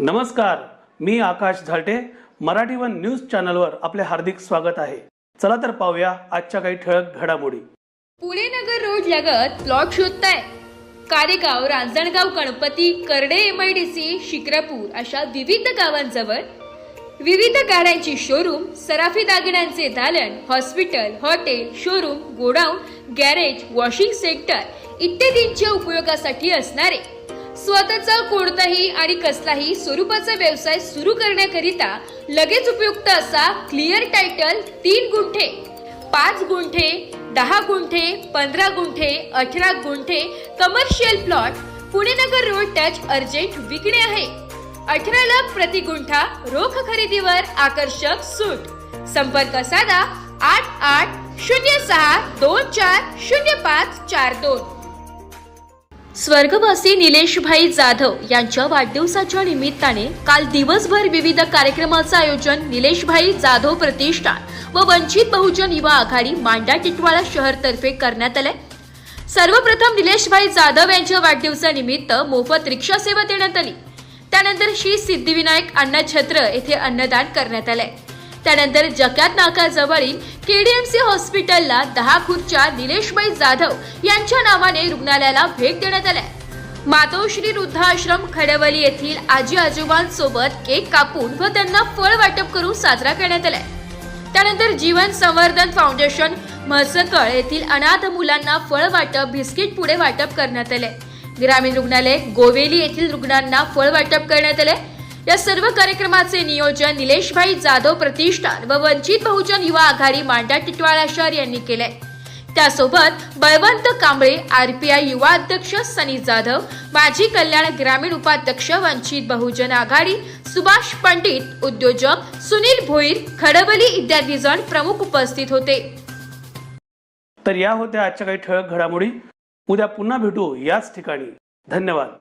नमस्कार मी Akash Zalte. Marathi one news चॅनलवर आपले हार्दिक स्वागत आहे. चला तर पाहूया आजच्या काही ठळक घडामोडी. पुणे नगर रोड लगत प्लॉट शोधताय. कारेगाव रांजणगाव गणपती करडे सी शिक्रापूर अशा विविध गावांजवळ विविध गाड्यांची शोरूम सराफी दागिन्यांचे दालन hospital hotel showroom godown garage washing centre इत्यादींच्या उपयोगासाठी असणारे. स्वतःचा कोणताही आणि कसलाही स्वरूपाचा व्यवसाय सुरू करण्याकरिता लगेच उपयुक्त असा क्लिअर टायटल तीन गुंठे. पाच गुंठे दहा गुंठे पंधरा गुंठे अठरा गुंठे commercial plot Pune Nagar road touch urgent विकणे आहे. अठरा लाख प्रति गुंठा रोख खरेदीवर आकर्षक सूट. संपर्क साधा आठ आठ शून्य सहा दोन चार शून्य पाच चार दोन. स्वर्गवासी निलेशभाई जाधव यांच्या वाढदिवसाच्या निमित्ताने काल दिवसभर विविध कार्यक्रमाचं आयोजन निलेशभाई जाधव प्रतिष्ठान व वंचित बहुजन युवा आघाडी मांडा टिटवाळा शहरतर्फे करण्यात आले सर्वप्रथम निलेशभाई जाधव यांच्या वाढदिवसानिमित्त मोफत रिक्षा सेवा देण्यात आली. त्यानंतर श्री सिद्धिविनायक अन्न छत्र येथे अन्नदान करण्यात आले त्यानंतर जकात नाकाजवळील केडीएमसी हॉस्पिटलला दहा खुर्च्या निलेशबाई जाधव यांच्या नावाने रुग्णालयाला भेट देण्यात आल्या मातोश्री वृद्धाश्रम खडवली येथील आजी आजोबांसोबत केक कापून व त्यांना फळ वाटप करून साजरा करण्यात आलाय त्यानंतर जीवन संवर्धन फाउंडेशन म्हसकळ येथील अनाथ मुलांना फळ वाटप बिस्किट पुढे वाटप करण्यात आले. ग्रामीण रुग्णालय गोवेली येथील रुग्णांना फळ वाटप करण्यात आले. या सर्व कार्यक्रमाचे नियोजन निलेशभाई जाधव प्रतिष्ठान व वंचित बहुजन युवा आघाडी मांडा टिटवाळा शहर यांनी केले त्यासोबत बळवंत कांबळे आरपीआय युवा अध्यक्ष सनी जाधव माजी कल्याण ग्रामीण उपाध्यक्ष वंचित बहुजन आघाडी सुभाष पंडित उद्योजक सुनील भोईर खडबली इत्यादी जण प्रमुख उपस्थित होते. तर या होत्या आजच्या काही ठळक घडामोडी. उद्या पुन्हा भेटू याच ठिकाणी. धन्यवाद.